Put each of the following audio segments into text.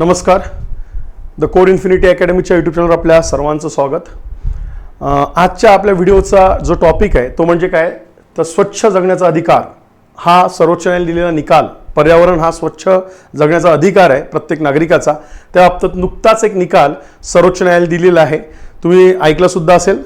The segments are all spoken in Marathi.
नमस्कार. द कोड इन्फिनिटी अकॅडमीच्या यूट्यूब चॅनलवर आपल्या सर्वांचं स्वागत. आजच्या आपल्या व्हिडिओचा जो टॉपिक आहे तो म्हणजे काय? तर स्वच्छ जगण्याचा अधिकार. हा सर्वोच्च न्यायालयाने दिलेला निकाल पर्यावरण हा स्वच्छ जगण्याचा अधिकार आहे प्रत्येक नागरिकाचा. त्या बाबतीत नुकताच एक निकाल सर्वोच्च न्यायालयाने दिलेला आहे. तुम्ही ऐकलंसुद्धा असेल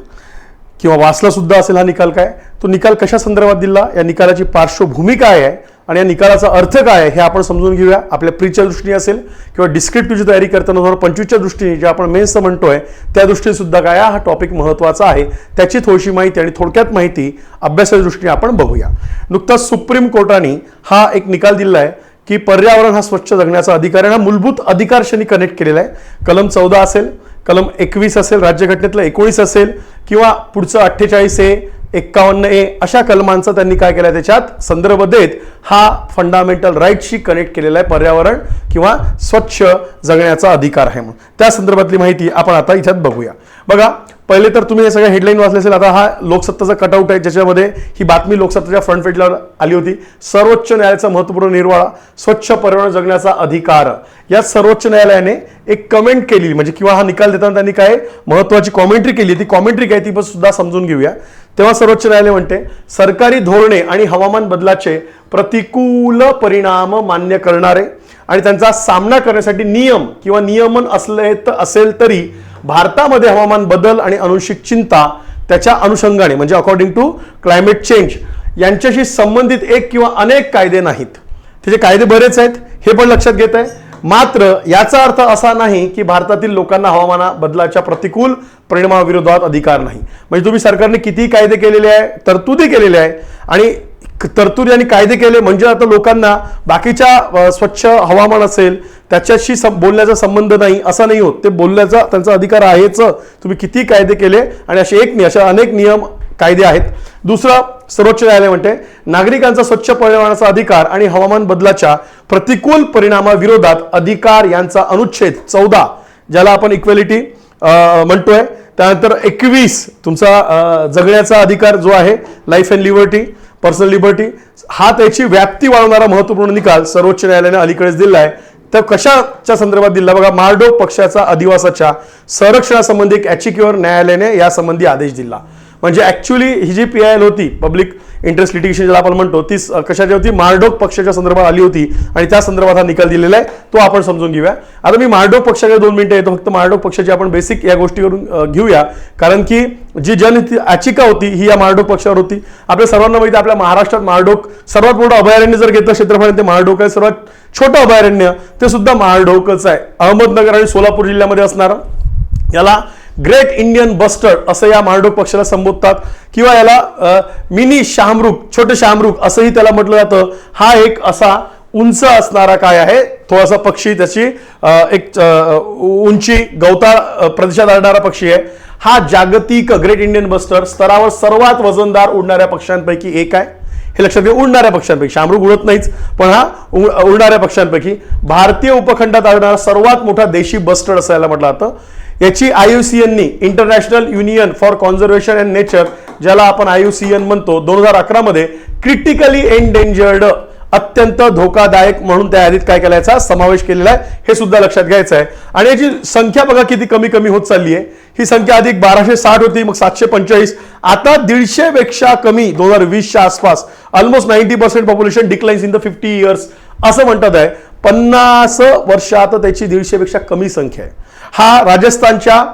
किंवा वाचलासुद्धा असेल हा निकाल काय? तो निकाल कशा संदर्भात दिला? या निकालाची पार्श्वभूमी काय आहे? आणि या निकालाचा अर्थ काय आहे हे आपण समजून घेऊया. आपल्या प्रीच्या दृष्टीने असेल किंवा डिस्क्रिप्टिव्हची तयारी करताना दोन हजार पंचवीसच्या दृष्टीने जे आपण मेन्सचं म्हणतोय त्या दृष्टीने सुद्धा काय हा टॉपिक महत्त्वाचा आहे. त्याची थोडीशी माहिती आणि थोडक्यात माहिती अभ्यासाच्या दृष्टीने आपण बघूया. नुकताच सुप्रीम कोर्टाने हा एक निकाल दिला आहे की पर्यावरण हा स्वच्छ जगण्याचा अधिकार आहे हा मूलभूत अधिकारशनी कनेक्ट केलेला आहे. कलम चौदा असेल कलम एकवीस असेल राज्यघटनेतलं एकोणीस असेल किंवा पुढचं अठ्ठेचाळीस ए एक्कावन्न ए अशा कलमांचा त्यांनी काय केलं त्याच्यात? संदर्भ देत हा फंडामेंटल राईटशी कनेक्ट केलेला आहे पर्यावरण किंवा स्वच्छ जगण्याचा अधिकार आहे म्हणून. त्या संदर्भातली माहिती आपण आता इथ्यात बघूया. बघा पहिले तर तुम्ही हे सगळं हेडलाईन वाचले असेल आता हा लोकसत्ताचा कटआउट आहे ज्याच्यामध्ये ही बातमी लोकसत्ताच्या फ्रंट पेजला आली होती. सर्वोच्च न्यायालयाचा महत्त्वपूर्ण निर्वाळा स्वच्छ पर्यावरण जगण्याचा अधिकार. या सर्वोच्च न्यायालयाने एक कमेंट केली म्हणजे किंवा हा निकाल देताना त्यांनी काय महत्वाची कॉमेंट्री केली ती कॉमेंट्री काय ती पण सुद्धा समजून घेऊया. तेव्हा सर्वोच्च न्यायालय म्हणते सरकारी धोरणे आणि हवामान बदलाचे प्रतिकूल परिणाम मान्य करणारे आणि त्यांचा सामना करण्यासाठी नियम किंवा नियमन असले तर असेल तरी भारतामध्ये हवामान बदल आणि अनुषिक चिंता त्याच्या अनुषंगाने म्हणजे अकॉर्डिंग टू क्लायमेट चेंज यांच्याशी संबंधित एक किंवा अनेक कायदे नाहीत. त्याचे कायदे बरेच आहेत हे पण लक्षात घेत आहे. मात्र याचा अर्थ असा नाही की भारतातील लोकांना हवामाना बदलाच्या प्रतिकूल परिणामाविरोधात अधिकार नाही. म्हणजे तुम्ही सरकारने किती कायदे केलेले आहे तरतुदी केलेल्या आहे आणि तरतुदी आणि कायदे केले म्हणजे आता लोकांना बाकीच्या स्वच्छ हवामान असेल त्याच्याशी सं- बोलण्याचा संबंध नाही असा नाही होत. ते बोलण्याचा त्यांचा अधिकार आहेच. तुम्ही किती कायदे केले आणि असे एक नाही अशा अनेक नियम कायदे आहेत. दुसरं सर्वोच्च न्यायालय म्हणते नागरिकांचा स्वच्छ पर्यावरणाचा अधिकार आणि हवामान बदलाच्या प्रतिकूल परिणामाविरोधात अधिकार यांचा अनुच्छेद चौदा ज्याला आपण इक्वेलिटी म्हणतोय. त्यानंतर एकवीस तुमचा जगण्याचा अधिकार जो आहे life and liberty personal liberty हा त्याची व्याप्ती वाढवणारा महत्त्वपूर्ण निकाल सर्वोच्च न्यायालयाने अलीकडेच दिला आहे. तर कशाच्या संदर्भात दिला? बघा मार्डो पक्षाचा अधिवासाच्या संरक्षणासंबंधी एक याचिकेवर न्यायालयाने यासंबंधी आदेश दिला. म्हणजे ॲक्च्युली ही जी पी आय एल होती पब्लिक इंटरेस्ट लिटिगेशन ज्याला आपण म्हणतो ती कशाची होती? मार्डोक पक्षाच्या संदर्भात आली होती आणि त्या संदर्भात हा निकाल दिलेला आहे. तो आपण समजून घेऊया. आता मी मार्डोक पक्षाकडे दोन मिनिटं येतो. फक्त मार्डोक पक्षाची आपण बेसिक या गोष्टीवरून करून घेऊया. कारण की जी जन याचिका होती ही या मार्डोक पक्षावर होती. आपल्या सर्वांना माहिती आहे, आपल्या महाराष्ट्रात मार्डोक सर्वात मोठं अभयारण्य जर घेतलं क्षेत्रफळ ते मार्डोक आहे. सर्वात छोटं अभयारण्य ते सुद्धा मार्डोकच आहे. अहमदनगर आणि सोलापूर जिल्ह्यामध्ये असणारं. याला ग्रेट इंडियन बस्टर्ड असं या मारडोक पक्षाला संबोधतात. किंवा याला मिनी शामरुख छोटे शामरुख असंही त्याला म्हटलं जातं. हा एक असा उंच असणारा काय आहे? थोडासा पक्षी त्याची एक उंची गवताळ प्रदेशात आढळणारा पक्षी आहे. हा जागतिक ग्रेट इंडियन बस्टर स्तरावर सर्वात वजनदार उडणाऱ्या पक्ष्यांपैकी एक आहे. हे लक्षात घ्या उडणाऱ्या पक्ष्यांपैकी. शामरुख उडत नाहीच पण हा उडणाऱ्या पक्ष्यांपैकी. भारतीय उपखंडात आढळणारा सर्वात मोठा देशी बस्टर्ड असायला म्हटलं जातं. याची आयुसीएननी International Union for Conservation and Nature ज्याला आपण आय युसीएन म्हणतो दोन हजार अकरा मध्ये क्रिटिकली एनडेंजर्ड अत्यंत धोकादायक म्हणून त्या यादीत काय करायचा समावेश केलेला आहे हे सुद्धा लक्षात घ्यायचं आहे. आणि याची संख्या बघा किती कमी कमी होत चालली आहे ही संख्या अधिक बाराशे साठ होती मग सातशे पंचेचाळीस. आता दीडशे पेक्षा कमी दोन हजार वीसच्या आसपास almost ninety percent population declines in the fifty years असं म्हणतात आहे. पन्नास वर्षात त्याची दीडशेपेक्षा कमी संख्या आहे. हा राजस्थानच्या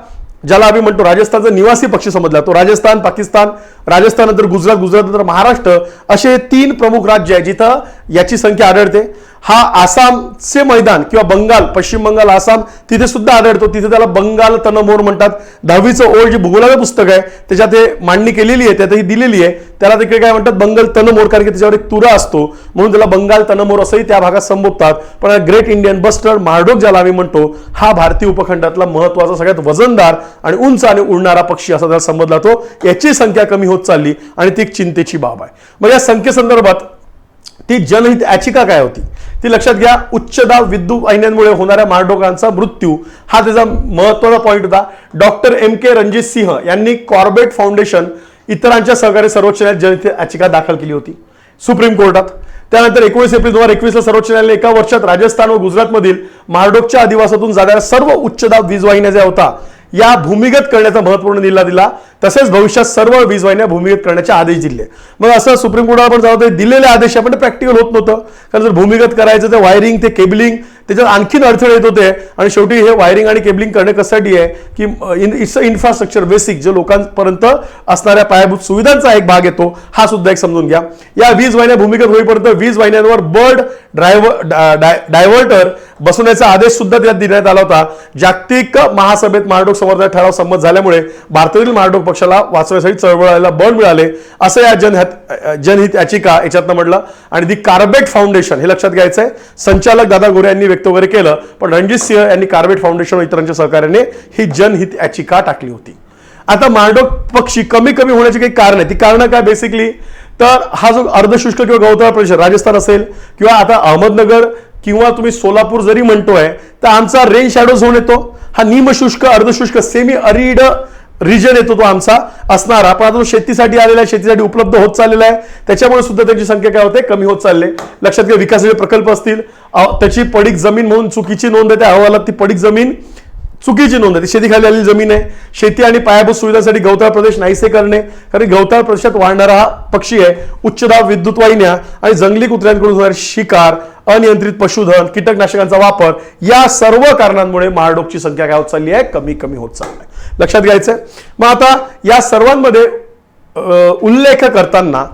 ज्याला आम्ही म्हणतो राजस्थानचा निवासी पक्ष समजला तो राजस्थान पाकिस्तान राजस्थान नंतर गुजरात गुजरात नंतर महाराष्ट्र असे तीन प्रमुख राज्य आहे जिथं याची संख्या आढळते. हा आसामचे मैदान किंवा बंगाल पश्चिम बंगाल आसाम तिथे सुद्धा आढळतो. तिथे त्याला बंगाल तनमोर म्हणतात. दहावीचं ओळ जे भूगोलाचं पुस्तक आहे त्याच्यात हे मांडणी केलेली आहे त्यात ही दिलेली आहे. त्याला तिकडे काय म्हणतात? बंगाल तनमोर कारण की त्याच्यावर एक तुरा असतो. म्हणून त्याला बंगाल तनमोर असंही त्या भागात संबोधतात. पण ग्रेट इंडियन बस्टर मार्डोक ज्याला आम्ही म्हणतो हा भारतीय उपखंडातला महत्त्वाचा सगळ्यात वजनदार आणि उंच आणि उडणारा पक्षी असा त्याला संबोधला तो याची संख्या कमी होत चालली आणि ती एक चिंतेची बाब आहे. मग या संख्येसंदर्भात ती जनहित याचिका काय होती? ती लक्षात घ्या उच्चदाब विद्युत वाहिन्यांमुळे होणाऱ्या मारडोकांचा मृत्यू हा त्याचा महत्त्वाचा पॉईंट होता. Doctor M K Ranjit Singh यांनी कॉर्बेट फाउंडेशन इतरांच्या सहकार्य सर्वोच्च न्यायालयात जनहित याचिका दाखल केली होती. सुप्रीम कोर्टात. त्यानंतर एकोणीस एप्रिल दोन हजार एकवीसला सर्वोच्च न्यायालयाने एका वर्षात राजस्थान व गुजरातमधील मारडोकच्या आदिवासातून जाणाऱ्या सर्व उच्च दाब वीज वाहिन्या ज्या होता या भूमिगत करण्याचा महत्त्वपूर्ण निर्णय दिला. तसेच भविष्यात सर्व वीज वाहिन्या भूमिगत करण्याचे आदेश दिले. मग असं सुप्रीम कोर्टाला पण जाऊ दिलेले आदेश आपण प्रॅक्टिकल होत नव्हतं. कारण जर भूमिगत करायचं तर वायरिंग ते केबलिंग त्याच्यात आणखीन अडथळे येत होते. आणि शेवटी हे वायरिंग आणि केबलिंग करणे कशासाठी आहे? की इट्स अ इन्फ्रास्ट्रक्चर बेसिक जे लोकांपर्यंत असणाऱ्या पायाभूत सुविधांचा एक भाग येतो हा सुद्धा एक समजून घ्या. या वीज वाहिन्या भूमिगत होईपर्यंत वीज वाहिन्यांवर बर्ड ड्रायव्हर डायव्हर्टर बसवण्याचा आदेश सुद्धा त्यात देण्यात आला होता. जागतिक महासभेत मारडोक समर्थक ठराव संमत झाल्यामुळे भारतातील मारडोक पक्षाला वाचवण्यासाठी चळवळायला बळ मिळाले असं या जनहित जनहित याचिका याच्यातनं म्हटलं. आणि दी कार्बेट फाउंडेशन हे लक्षात घ्यायचं आहे संचालक दादा गोरे यांनी व्यक्त वगैरे केलं पण रणजित सिंह यांनी कार्बेट फाउंडेशन व इतरांच्या सहकार्याने ही जनहित याचिका टाकली होती. आता मारडोक पक्षी कमी कमी होण्याची काही कारण आहे ती कारणं काय बेसिकली तर हा जो अर्धशुष्क किंवा गवताळ प्रदेश राजस्थान असेल किंवा आता अहमदनगर किंवा तुम्ही सोलापूर जरी म्हणतोय तर आमचा रेन शॅडो झोन येतो. हा निमशुष्क अर्धशुष्क सेमी अरिड रिजन येतो तो आमचा असणारा. पण आता तो शेतीसाठी आलेला आहे शेतीसाठी उपलब्ध होत चाललेला आहे. त्याच्यामुळे सुद्धा त्यांची संख्या काय होते? कमी होत चालले. लक्षात घ्या विकासाचे प्रकल्प असतील. त्याची पडीक जमीन म्हणून चुकीची नोंद आहे त्या अहवालात ती पडीक जमीन चुकीची नोंद आहे. ती शेतीखाली आलेली जमीन आहे. शेती आणि पायाभूत सुविधांसाठी गवताळ प्रदेश नाहीसे करणे. कारण गवताळ प्रदेशात वाढणारा हा पक्षी आहे. उच्च दाब विद्युत वाहिन्या आणि जंगली कुत्र्यांकडून होणारी शिकार अनियंत्रित पशुधन कीटकनाशकांचा वापर या सर्व कारणांमुळे महाडोकची संख्या काय होत चालली आहे? कमी कमी होत चालली आहे. लक्षात घ्यायचंय. मग आता या सर्वांमध्ये उल्लेख करताना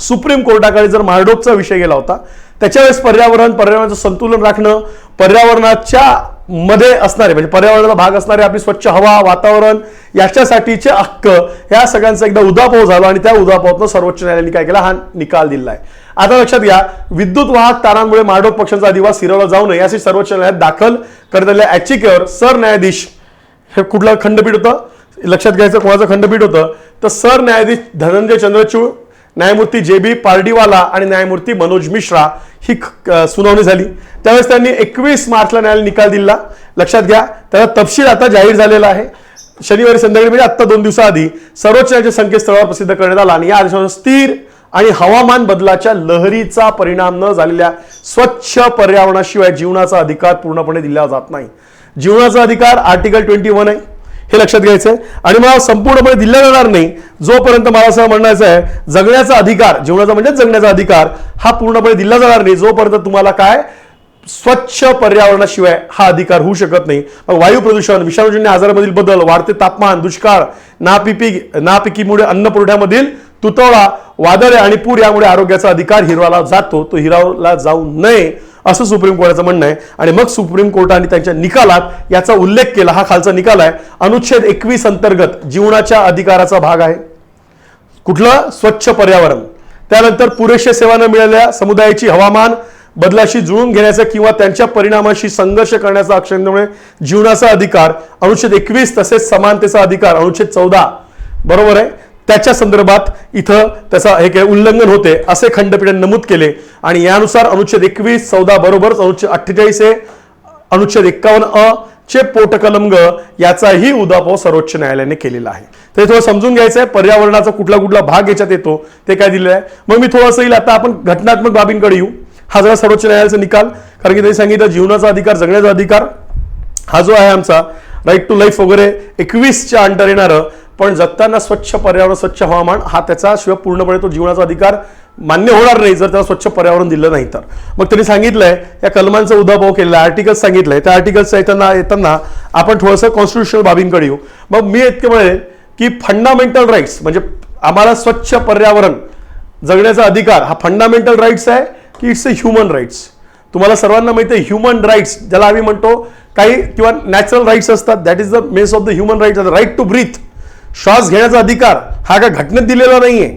सुप्रीम कोर्टाकडे जर मारडोकचा विषय गेला होता त्याच्यावेळेस पर्यावरण पर्यावरणाचं संतुलन राखणं पर्यावरणाच्या मध्ये असणारे म्हणजे पर्यावरणाला भाग असणारे आपली स्वच्छ हवा वातावरण याच्यासाठीचे हक्क या सगळ्यांचा एकदा उदापोह झाला आणि त्या उदापोहातनं सर्वोच्च न्यायालयाने काय केला? हा निकाल दिला आहे. आता लक्षात घ्या विद्युत वाहक तारांमुळे माडोक पक्षांचा अधिवास हिरवला जाऊ नये यासाठी सर्वोच्च न्यायालयात दाखल करण्यात आलेल्या याचिकेवर सरन्यायाधीश हे कुठलं खंडपीठ होतं? लक्षात घ्यायचं कोणाचं खंडपीठ होतं? तर सरन्यायाधीश धनंजय चंद्रचूड न्यायमूर्ती जे बी पार्डीवाला आणि न्यायमूर्ती मनोज मिश्रा ही सुनावणी झाली. त्यावेळेस त्यांनी एकवीस मार्चला न्यायालय निकाल दिला. लक्षात घ्या त्याचा तपशील आता जाहीर झालेला आहे. शनिवारी संध्याकाळी म्हणजे आत्ता दोन दिवसाआधी सर्वोच्च न्यायालयाच्या संकेतस्थळावर प्रसिद्ध करण्यात आला आणि या आदेशावर स्थिर आणि हवामान बदलाच्या लहरीचा परिणाम न झालेल्या स्वच्छ पर्यावरणाशिवाय जीवनाचा अधिकार पूर्णपणे दिला जात नाही. जीवनाचा अधिकार आर्टिकल ट्वेंटी वन आहे. हे लक्षात घ्यायचं आहे आणि मला संपूर्णपणे दिला जाणार नाही. जोपर्यंत मला असं म्हणायचं आहे जगण्याचा अधिकार जीवनाचा म्हणजे जगण्याचा अधिकार हा पूर्णपणे दिला जाणार नाही. जोपर्यंत तुम्हाला काय? स्वच्छ पर्यावरणाशिवाय हा अधिकार होऊ शकत नाही. मग वायू प्रदूषण विषाणूजन्य आजारामधील बदल वाढते तापमान दुष्काळ नापिपी नापिकीमुळे अन्न पुरवठ्यामधील तुतवडा वादळे आणि पूर यामुळे आरोग्याचा अधिकार हिरावला जातो. तो हिरावला जाऊ नये असं सुप्रीम कोर्टाचं म्हणणं आहे. आणि मग सुप्रीम कोर्टाने त्यांच्या निकालात याचा उल्लेख केला. हा खालचा निकाल आहे. अनुच्छेद एकवीस अंतर्गत जीवनाच्या अधिकाराचा भाग आहे. कुठलं? स्वच्छ पर्यावरण. त्यानंतर पुरेशा सेवा न मिळालेल्या समुदायाची हवामान बदलाशी जुळून घेण्याचा किंवा त्यांच्या परिणामाशी संघर्ष करण्याचा अक्षरमुळे जीवनाचा अधिकार अनुच्छेद एकवीस तसेच समानतेचा अधिकार अनुच्छेद चौदा. बरोबर आहे? त्याच्या संदर्भात इथं त्याचा हे काय उल्लंघन होते असे खंडपीठाने नमूद केले. आणि यानुसार अनुच्छेद एकवीस चौदा बरोबरच अनुच्छेद अठ्ठेचाळीस ए अनुच्छेद एक्कावन्न अ चे पोटकलम याचाही उदापोह सर्वोच्च न्यायालयाने केलेला आहे. ते थोडं समजून घ्यायचं आहे. पर्यावरणाचा कुठला कुठला भाग याच्यात येतो ते काय दिलेलं आहे. मग मी थोडंसं येईल. आता आपण घटनात्मक बाबींकडे येऊ. हा जरा सर्वोच्च न्यायालयाचा निकाल. कारण की त्यांनी सांगितलं जीवनाचा अधिकार जगण्याचा अधिकार हा जो आहे आमचा राईट टू लाईफ वगैरे एकवीसच्या अंडर येणारं पण जगताना स्वच्छ पर्यावरण स्वच्छ हवामान हा त्याचा शिवाय पूर्णपणे तो जीवनाचा अधिकार मान्य होणार नाही जर त्याला स्वच्छ पर्यावरण दिलं नाही तर. मग त्यांनी सांगितलंय या कलमांचा उदाभाव केलेला आर्टिकल्स सांगितलंय. त्या आर्टिकल्स येताना येताना आपण थोडंसं कॉन्स्टिट्युशनल बाबींकडे येऊ. मग मी इतके म्हणेन की फंडामेंटल राईट्स म्हणजे आम्हाला स्वच्छ पर्यावरण जगण्याचा अधिकार हा फंडामेंटल राईट्स आहे की इट्स अ ह्युमन राईट्स तुम्हाला सर्वांना माहिती आहे ह्युमन राईट्स ज्याला आम्ही म्हणतो काही किंवा नॅचरल राईट्स असतात that is the means of the human rights right to breathe श्वास घेण्याचा अधिकार हा काय घटनेत दिलेला नाहीये.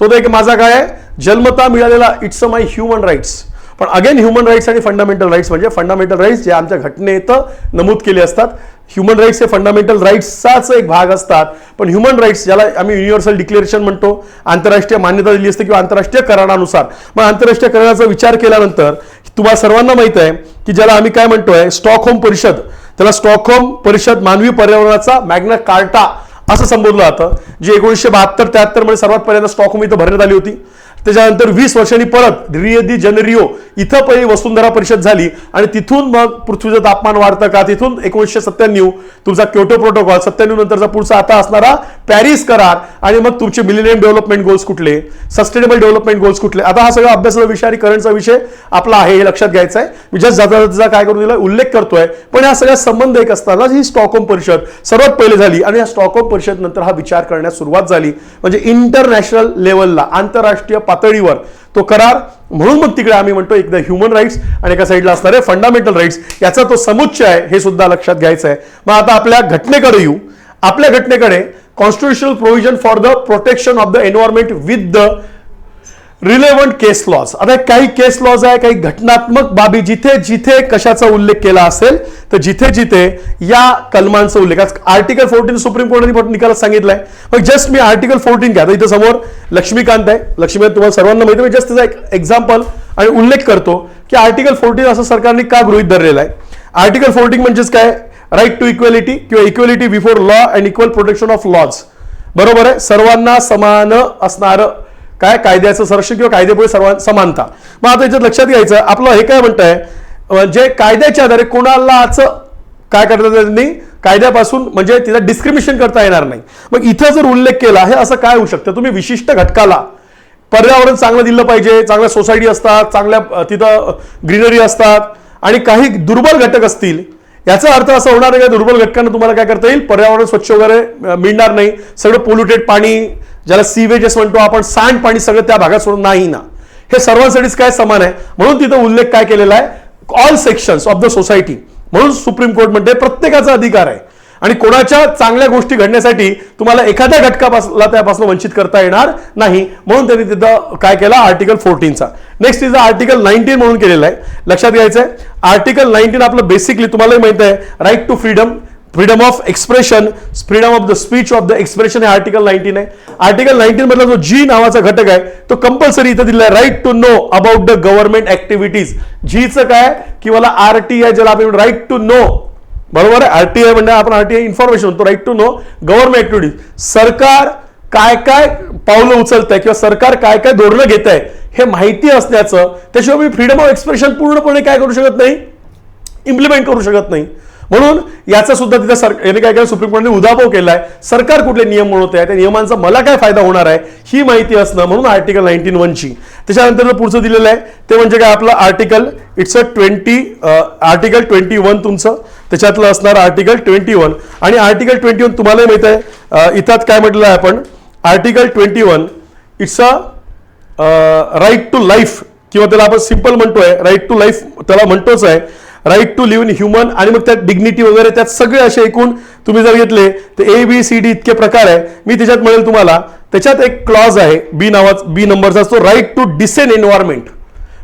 तो तर एक माझा काय आहे? जन्मता मिळालेला it's a my human rights. पण अगेन ह्युमन राईट्स आणि फंडामेंटल राईट्स म्हणजे फंडामेंटल राईट्स जे आमच्या घटनेत नमूद केले असतात. ह्युमन राईट्स हे फंडामेंटल राईट्सचाच एक भाग असतात. पण ह्युमन राईट्स ज्याला आम्ही युनिव्हर्सल डिक्लेरेशन म्हणतो आंतरराष्ट्रीय मान्यता दिली असते किंवा आंतरराष्ट्रीय करारानुसार. मग आंतरराष्ट्रीय कराराचा विचार केल्यानंतर तुम्हाला सर्वांना माहीत आहे की ज्याला आम्ही काय म्हणतोय? स्टॉकहोम परिषद. त्याला स्टॉकहोम परिषद मानवी पर्यावरणाचा मॅग्ना कार्टा असं संबोधलं जातं. जे एकोणीसशे बहात्तर त्र्याहत्तरमध्ये सर्वात पहिल्यांदा स्टॉकहोम इथं भरण्यात आली होती. त्याच्यानंतर वीस वर्षांनी परत रिय दी जनरिओ इथं पहिली वसुंधरा परिषद झाली. आणि तिथून मग पृथ्वीचं तापमान वाढतं का? तिथून एकोणीसशे सत्त्याण्णव तुमचा क्योटो प्रोटोकॉल सत्त्याण्णव नंतरचा पुढचा आता असणारा पॅरिस करार आणि मग तुमचे मिलिनियम डेव्हलपमेंट गोल्स कुठले? सस्टेनेबल डेव्हलपमेंट गोल्स कुठले? आता हा सगळा अभ्यासाचा विषय आणि करंटचा विषय आपला आहे हे लक्षात घ्यायचं आहे. मी जस्ट जाता जाता काय करून दिला? उल्लेख करतोय. पण या सगळ्या संबंध एक असताना ही स्टॉकहोम परिषद सर्वात पहिले झाली. आणि या स्टॉकहोम परिषद नंतर हा विचार करण्यास सुरुवात झाली. म्हणजे इंटरनॅशनल लेवलला आंतरराष्ट्रीय पातळीवर. तो करार म्हणून मग तिकडे आम्ही म्हणतो एकदा ह्युमन राईट्स आणि एका साईडला असणारे फंडामेंटल राईट्स याचा तो समुच्चय आहे हे सुद्धा लक्षात घ्यायचं आहे. मग आता आपल्या घटनेकडे येऊ. आपल्या घटनेकडे constitutional provision for the protection of the environment with the relevant case laws आता काही केस लॉज आहे काही घटनात्मक बाबी जिथे जिथे कशाचा उल्लेख केला असेल तर जिथे जिथे या कलमांचा उल्लेख. आज आर्टिकल फोर्टीन सुप्रीम कोर्टाने निकालात सांगितलंय. मग जस्ट मी आर्टिकल फोर्टीन घ्या. इथं समोर लक्ष्मीकांत आहे. लक्ष्मीकांत तुम्हाला सर्वांना माहिती आहे. जस्ट त्याचा एक एक्झाम्पल आणि उल्लेख करतो की आर्टिकल फोर्टीन असं सरकारने का गृहित धरलेलं आहे? आर्टिकल फोर्टीन म्हणजेच काय? राईट टू इक्वेलिटी किंवा equality before law and equal protection of laws बरोबर आहे? सर्वांना समान असणारं काय कायद्याचं संरक्षण किंवा कायद्यापुढे सर्व समानता. मग आता याच्यात लक्षात घ्यायचं आपलं हे काय म्हणतंय जे कायद्याच्या आधारे कोणालाच काय करता त्यांनी कायद्यापासून म्हणजे तिला डिस्क्रिमिनेशन करता येणार नाही. मग इथं जर उल्लेख केला हे असं काय होऊ शकतं? तुम्ही विशिष्ट घटकाला पर्यावरण चांगलं दिलं पाहिजे चांगल्या सोसायटी असतात चांगल्या तिथं ग्रीनरी असतात आणि काही दुर्बल घटक असतील याचा अर्थ असा होणार नाही का दुर्बल घटकांना तुम्हाला काय करता येईल? पर्यावरण स्वच्छ वगैरे मिळणार नाही. सगळं पोल्युटेड पाणी ज्याला सीवेजेस म्हणतो आपण सांड पाणी सगळं त्या भागात सोडून नाही ना. हे सर्वांसाठीच काय समान आहे? म्हणून तिथं उल्लेख काय केलेला आहे? All sections of the society म्हणून सुप्रीम कोर्ट म्हणते प्रत्येकाचा अधिकार आहे. आणि कोणाच्या चांगल्या गोष्टी घडण्यासाठी तुम्हाला एखाद्या घटकापासला त्यापासून वंचित करता येणार नाही. म्हणून त्यांनी तिथं काय केलं? आर्टिकल फोर्टीनचा नेक्स्ट इज आर्टिकल नाईन्टीन म्हणून केलेलं आहे. लक्षात घ्यायचं आहे आर्टिकल नाईन्टीन आपलं बेसिकली तुम्हालाही माहीत आहे. Right to freedom freedom of expression freedom of the speech of the expression हे आर्टिकल नाईन्टीन आहे. आर्टिकल नाईन्टीन मधला जो जी नावाचा घटक आहे तो कंपल्सरी इथं दिला आहे. Right to know about the government activities जीचं काय? किंवा आर टी आरटीआय ज्याला आपण राईट टू नो बरोबर आहे? आरटीआय म्हणजे आपण आरटीआय इन्फॉर्मेशन म्हणतो. Right to know government activities सरकार काय काय पावलं उचलत आहे किंवा सरकार काय काय धोरणं घेत आहे हे माहिती असण्याचं त्याशिवाय मी फ्रीडम ऑफ एक्सप्रेशन पूर्णपणे काय करू शकत नाही? इम्प्लिमेंट करू शकत नाही. म्हणून याचा सुद्धा तिथं सर याने काय केलं? सुप्रीम कोर्टाने उदाभव केलाय. सरकार कुठले नियम म्हणत आहे? त्या नियमांचा मला काय फायदा होणार आहे? ही माहिती असणं म्हणून आर्टिकल नाईन्टीन वनची त्याच्यानंतर पुढचं दिलेलं आहे ते म्हणजे काय? आपलं article it's a twenty article twenty one तुमचं. त्याच्यातलं असणार आर्टिकल ट्वेंटी वन आणि आर्टिकल ट्वेंटी वन तुम्हालाही माहीत आहे. इथं काय म्हटलेलं आहे आपण? Article twenty one it's a right to life किंवा त्याला आपण सिंपल म्हणतोय. राईट टू लाईफ त्याला म्हणतोच आहे. Right to live in human आणि मग त्यात डिग्निटी वगैरे त्यात सगळे असे एकूण तुम्ही जर घेतले तर ए बी सी डी इतके प्रकार आहे. मी त्याच्यात म्हणेल तुम्हाला त्याच्यात एक क्लॉज आहे बी नावाचा बी नंबरचा असतो राईट टू डिसेन एन्व्हायरमेंट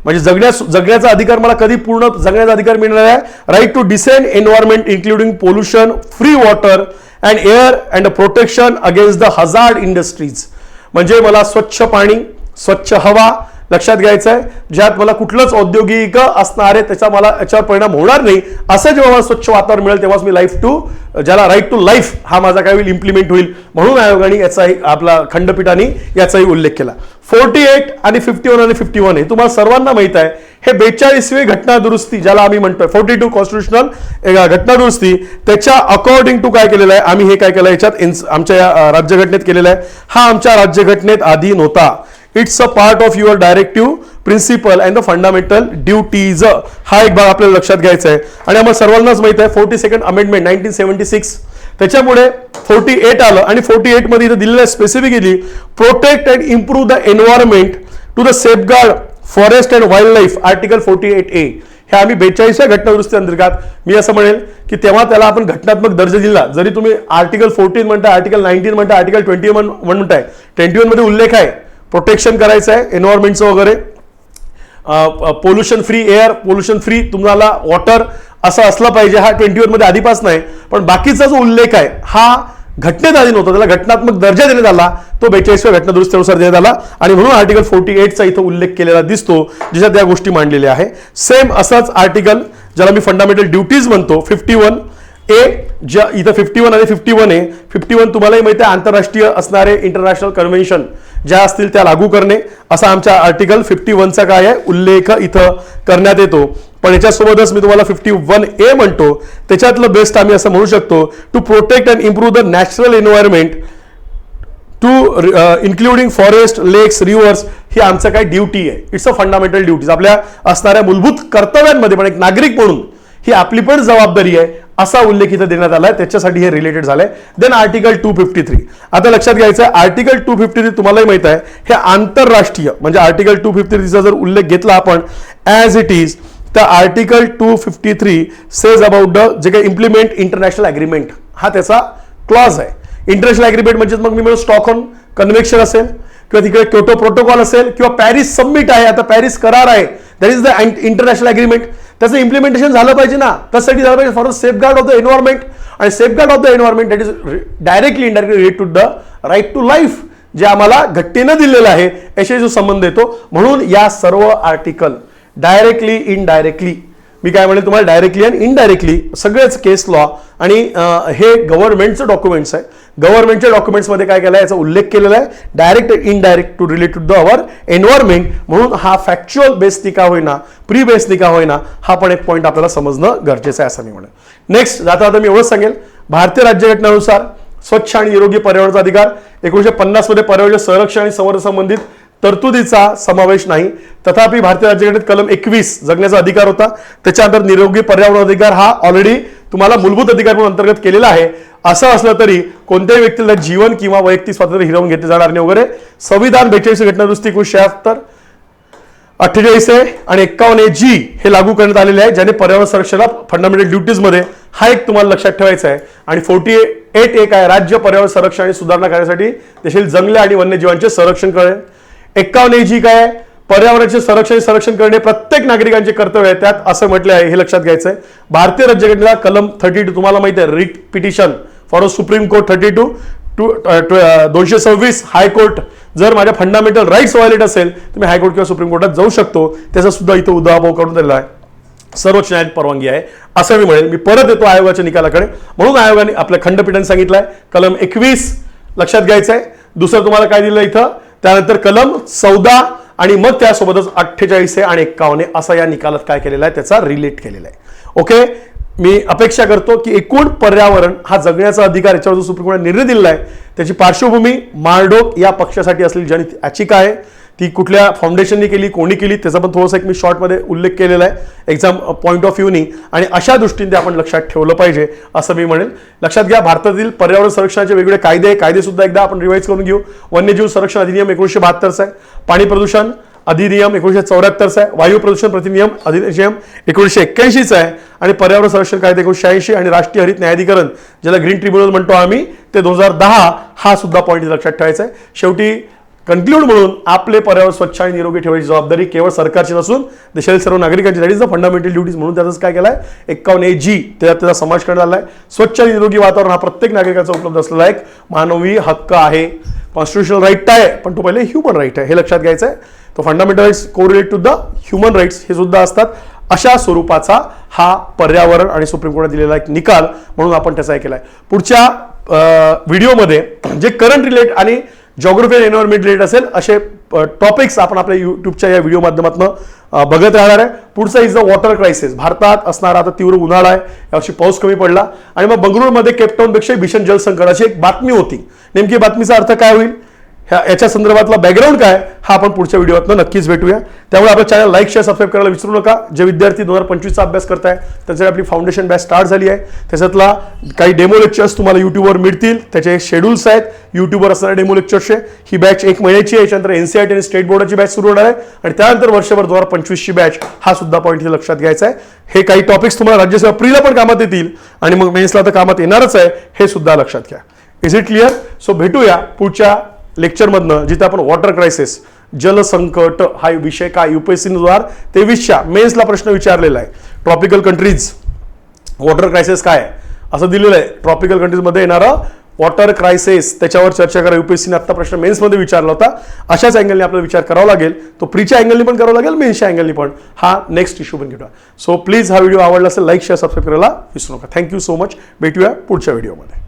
म्हणजे जगण्या जगण्याचा अधिकार मला कधी पूर्ण जगण्याचा अधिकार मिळणार आहे right to decent environment including pollution free water and air and protection against the hazard industries म्हणजे मला स्वच्छ पाणी स्वच्छ हवा लक्षात घ्यायचं आहे ज्यात मला कुठलंच औद्योगिक असणार आहे त्याचा मला याच्यावर परिणाम होणार नाही. असं जेव्हा मला स्वच्छ वातावरण मिळेल तेव्हाच मी लाईफ टू ज्याला राईट टू लाईफ हा माझा काय होईल इम्प्लिमेंट होईल. म्हणून आयोगाने याचाही आपला खंडपीठाने याचाही उल्लेख केला. फोर्टी एट आणि फिफ्टी वन आणि फिफ्टी वन हे तुम्हाला सर्वांना माहीत आहे. हे बेचाळीसवी घटना दुरुस्ती ज्याला आम्ही म्हणतोय. फोर्टी टू कॉन्स्टिट्युशनल घटना दुरुस्ती त्याच्या अकॉर्डिंग टू काय केलेलं आहे? आम्ही हे काय केलं? याच्यात आमच्या या राज्यघटनेत केलेलं आहे. हा आमच्या राज्यघटनेत आधी नव्हता. It's a part of your directive principle and the fundamental duties हा एक भाग आपल्याला लक्षात घ्यायचा आहे. आणि आम्हाला सर्वांनाच माहीत आहे forty second amendment nineteen seventy six त्याच्यामुळे फोर्टी एट आलं आणि फोर्टी एटमध्ये इथं दिलेलं specifically protect and improve the environment to the safeguard forest and wildlife article forty eight A हे आम्ही बेचाळीसच्या घटनादुरुस्ती अंतर्गत मी असं म्हणेल की तेव्हा त्याला आपण घटनात्मक दर्जा दिला. जरी तुम्ही आर्टिकल फोर्टीन म्हणताय आर्टिकल नाईन्टीन म्हणताय आर्टिकल ट्वेंटी वन म्हणताय ट्वेंटी वनमध्ये उल्लेख आहे. प्रोटेक्शन करायचं आहे एन्व्हायरमेंटचं वगैरे. Pollution free air pollution free तुम्हाला वॉटर असं असलं पाहिजे. हा ट्वेंटी वनमध्ये आधीपासून आहे पण बाकीचा जो उल्लेख आहे हा घटनेत आधी नव्हता. त्याला घटनात्मक दर्जा देण्यात आला तो बेचाळीसव्या घटना दुरुस्तीनुसार देण्यात आला. आणि म्हणून आर्टिकल फोर्टी एटचा इथं उल्लेख केलेला दिसतो ज्याच्यात त्या गोष्टी मांडलेल्या आहे. सेम असाच आर्टिकल ज्याला मी फंडामेंटल ड्युटीज म्हणतो फिफ्टी वन ए ज्या इथं फिफ्टी वन आणि फिफ्टी वन आहे फिफ्टी वन तुम्हालाही माहिती आहे आंतरराष्ट्रीय असणारे इंटरनॅशनल कन्व्हेन्शन ज्या असतील त्या लागू करणे असा आमच्या आर्टिकल फिफ्टी वनचा काय आहे? उल्लेख इथं करण्यात येतो. पण याच्यासोबतच मी तुम्हाला फिफ्टी वन ए म्हणतो. त्याच्यातलं बेस्ट आम्ही असं म्हणू शकतो to protect and improve the natural environment to including forest lakes rivers ही आमचं काय ड्युटी आहे. इट्स अ फंडामेंटल ड्युटीज आपल्या असणाऱ्या मूलभूत कर्तव्यांमध्ये पण एक नागरिक म्हणून ही आपली पण जबाबदारी आहे. असा उल्लेख इथं देण्यात आलाय. त्याच्यासाठी हे रिलेटेड झालंय. Then article two fifty three आता लक्षात घ्यायचं आहे आर्टिकल टू फिफ्टी थ्री तुम्हालाही माहीत आहे. हे आंतरराष्ट्रीय म्हणजे आर्टिकल टू फिफ्टी थ्रीचा जर उल्लेख घेतला आपण ॲज इट इज तर article two fifty three says about the जे काही इम्प्लिमेंट इंटरनॅशनल अग्रीमेंट हा त्याचा क्लॉज आहे. इंटरनॅशनल ॲग्रीमेंट म्हणजे मग मी म्हणून ऑन कन्व्हेक्शन असेल किंवा तिकडे क्योटो प्रोटोकॉल असेल किंवा पॅरिस सबमिट आहे. आता पॅरिस करार आहे. That is the international agreement त्याचं इम्प्लिमेंटेशन झालं पाहिजे ना त्यासाठी झालं पाहिजे for safeguard of the environment आणि safeguard of the environment that is directly indirectly relate to the right to life जे आम्हाला घट्टीनं दिलेलं आहे याशी जो संबंध येतो. म्हणून या सर्व आर्टिकल डायरेक्टली इनडायरेक्टली मी काय म्हणेल तुम्हाला डायरेक्टली आणि इनडायरेक्टली सगळेच केस लॉ आणि हे गव्हर्नमेंटचं डॉक्युमेंट्स आहे. गव्हर्नमेंटच्या डॉक्युमेंट्समध्ये काय केलं आहे याचा उल्लेख केलेला आहे. Direct indirect to relate to the our environment म्हणून हा फॅक्च्युअल बेस का होईना प्री बेसनी का होईना हा पण एक पॉईंट आपल्याला समजणं गरजेचं आहे असं मी म्हणेन. नेक्स्ट जाता आता मी एवढंच सांगेल. भारतीय राज्यघटनेनुसार स्वच्छ आणि निरोगी पर्यावरणाचा अधिकार एकोणीशे पन्नासमध्ये पर्यावरण संरक्षण आणि संवर्धन संबंधित तरतुदीचा समावेश नाही. तथापि भारतीय राज्यघटनेत कलम एकवीस जगण्याचा अधिकार होता. त्याच्यानंतर निरोगी पर्यावरण अधिकार हा ऑलरेडी तुम्हाला मूलभूत अधिकार म्हणून अंतर्गत केलेला आहे. असं असलं तरी कोणत्याही व्यक्तीला जीवन किंवा वैयक्तिक स्वातंत्र्य हिरावून घेतले जाणार नाही वगैरे. संविधान बेचाळीस घटना दुरुस्ती एकोणीशे शहात्तर अठ्ठेचाळीस आहे आणि एक्कावन्न जी हे लागू करण्यात आलेले आहे ज्याने पर्यावरण संरक्षणाला फंडामेंटल ड्युटीजमध्ये हा एक तुम्हाला लक्षात ठेवायचा आहे. आणि फोर्टी एट एक आहे राज्य पर्यावरण संरक्षण आणि सुधारणा करण्यासाठी देशील जंगले आणि वन्यजीवांचे संरक्षण करेल एक्कावन्न जी काय पर्यावरणाचे संरक्षण संरक्षण करणे प्रत्येक नागरिकांचे कर्तव्य आहे. त्यात असं म्हटलं आहे हे लक्षात घ्यायचं आहे भारतीय राज्यघटनेला कलम थर्टी टू तुम्हाला माहिती आहे writ petition for a supreme court thirty two two दोनशे सव्वीस हायकोर्ट. जर माझ्या फंडामेंटल राईट्स व्हायलेट असेल तर मी हायकोर्ट किंवा सुप्रीम कोर्टात जाऊ शकतो. त्याचा सुद्धा इथं उदाभाव करून दिलेला आहे. सर्वोच्च न्यायालयात परवानगी आहे. असं मी म्हणेल मी परत येतो आयोगाच्या निकालाकडे. म्हणून आयोगाने आपल्या खंडपीठाने सांगितलंय कलम एकवीस लक्षात घ्यायचं आहे दुसरं तुम्हाला काय दिलं इथं? त्यानंतर कलम चौदा आणि मग त्यासोबतच अठ्ठेचाळीस आहे आणि एक्कावन्न असा या निकालात काय केलेलं आहे त्याचा रिलेट केलेला आहे. ओके मी अपेक्षा करतो की एकूण पर्यावरण हा जगण्याचा अधिकार याच्यावर जो सुप्रीम कोर्टाने निर्णय दिलेला आहे त्याची पार्श्वभूमी मारडोक या पक्षासाठी असलेली जनित याचिका आहे. ती कुठल्या फाउंडेशननी केली कोणी केली त्याचा पण थोडासा एक मी शॉर्टमध्ये उल्लेख केलेला आहे. एक्झाम पॉईंट ऑफ व्ह्यूनी आणि अशा दृष्टीने ते आपण लक्षात ठेवलं पाहिजे असं मी म्हणेल. लक्षात घ्या भारतातील पर्यावरण संरक्षणाचे वेगवेगळे कायदे कायदेसुद्धा कायदे सुद्धा एकदा आपण रिवाईज करून घेऊ. वन्यजीव संरक्षण अधिनियम एकोणीशे बहात्तरचा आहे. पाणी प्रदूषण अधिनियम एकोणीशे चौऱ्याहत्तरचा आहे. वायू प्रदूषण प्रतिनियम अधिनियम एकोणीशे एक्क्याऐंशीचा आहे. आणि पर्यावरण संरक्षण कायदे एकोणीशे ऐंशी आणि राष्ट्रीय हरित न्यायाधिकरण ज्याला ग्रीन ट्रिब्युनल म्हणतो आम्ही ते दोन हजार दहा हा सुद्धा पॉईंट लक्षात ठेवायचा आहे. शेवटी कन्क्लूड म्हणून आपले पर्यावरण स्वच्छ आणि निरोगी ठेवायची जबाबदारी केवळ सरकारची नसून देशातील सर्व नागरिकांची. That is the fundamental duties म्हणून त्याचं काय केलाय? एक्कावन्न ए जी त्याच्यात त्याचा समावेश करण्यात आला आहे स्वच्छ आणि निरोगी वातावरण हा प्रत्येक नागरिकाचा उपलब्ध असलेला एक मानवी हक्क आहे. कॉन्स्टिट्युशनल राईट आहे पण तो पहिले ह्युमन राईट आहे हे लक्षात घ्यायचं आहे तो fundamental rights correlate to the human rights हे सुद्धा असतात. अशा स्वरूपाचा हा पर्यावरण आणि सुप्रीम कोर्टात दिलेला एक निकाल म्हणून आपण त्याचा हे आहे पुढच्या व्हिडिओमध्ये जे करंट रिलेट आणि जॉग्रफी आणि एन्व्हायरमेंट रिलेटेड असेल असे टॉपिक्स आपण आपल्या युट्यूबच्या या व्हिडिओ माध्यमातून बघत राहणार आहे. पुढचा इज द वॉटर क्रायसिस भारतात असणारा आता तीव्र उन्हाळा आहे. यावर्षी पाऊस कमी पडला. आणि मग बंगळुरूमध्ये केपटाऊनपेक्षा भीषण जलसंकटाची एक बातमी होती. नेमकी बातमीचा अर्थ काय होईल? ह्या याच्या संदर्भातला बॅकग्राऊंड काय हा आपण पुढच्या व्हिडिओतनं नक्कीच भेटूया. त्यामुळे आपलं चॅनल लाईक शेअर सबस्क्राईब करायला विसरू नका. जे विद्यार्थी दोन हजार पंचवीसचा अभ्यास करताय त्याच्यासाठी आपली फाउंडेशन बॅच स्टार्ट झाली आहे. त्याच्यातला काही डेमो लेक्चर्स तुम्हाला यूट्यूबवर मिळतील. त्याचे शेड्यूल्स आहेत. युट्यूबवर असणारे डेमो लेक्चर्सचे ही बॅच एक महिन्याची आहे. याच्यानंतर एनसीआरटी आणि स्टेट बोर्डाची बॅच सुरू होणार आहे. आणि त्यानंतर वर्षभर दोन हजार पंचवीसची बॅच हा सुद्धा पॉईंट इथे लक्षात घ्यायचा आहे. हे काही टॉपिक्स तुम्हाला राज्यसेवा प्रीला पण कामात येतील. आणि मग मेन्सला तर कामात येणारच आहे. हे सुद्धा लक्षात घ्या. इज इट क्लिअर सो भेटूया पुढच्या लेक्चरमधनं जिथे आपण वॉटर क्रायसिस जलसंकट हा विषय काय युपीएससी दोन हजार तेवीसच्या मेन्सला प्रश्न विचारलेला आहे. ट्रॉपिकल कंट्रीज वॉटर क्रायसिस काय आहे? असं दिलेलं आहे. ट्रॉपिकल कंट्रीजमध्ये येणारं वॉटर क्रायसिस त्याच्यावर चर्चा करा. युपीएससीने आता प्रश्न मेन्समध्ये विचारला होता. अशाच अँगलने आपल्याला विचार करावा लागेल. तो प्रीच्या अँगलने पण करावा लागेल मेन्सच्या अँगलने पण. हा नेक्स्ट इश्यू पण घेऊया. सो प्लीज हा व्हिडिओ आवडला असेल लाईक शेअर सबस्क्राईब करायला विसरू नका. थँक्यू सो मच भेटूया पुढच्या व्हिडिओमध्ये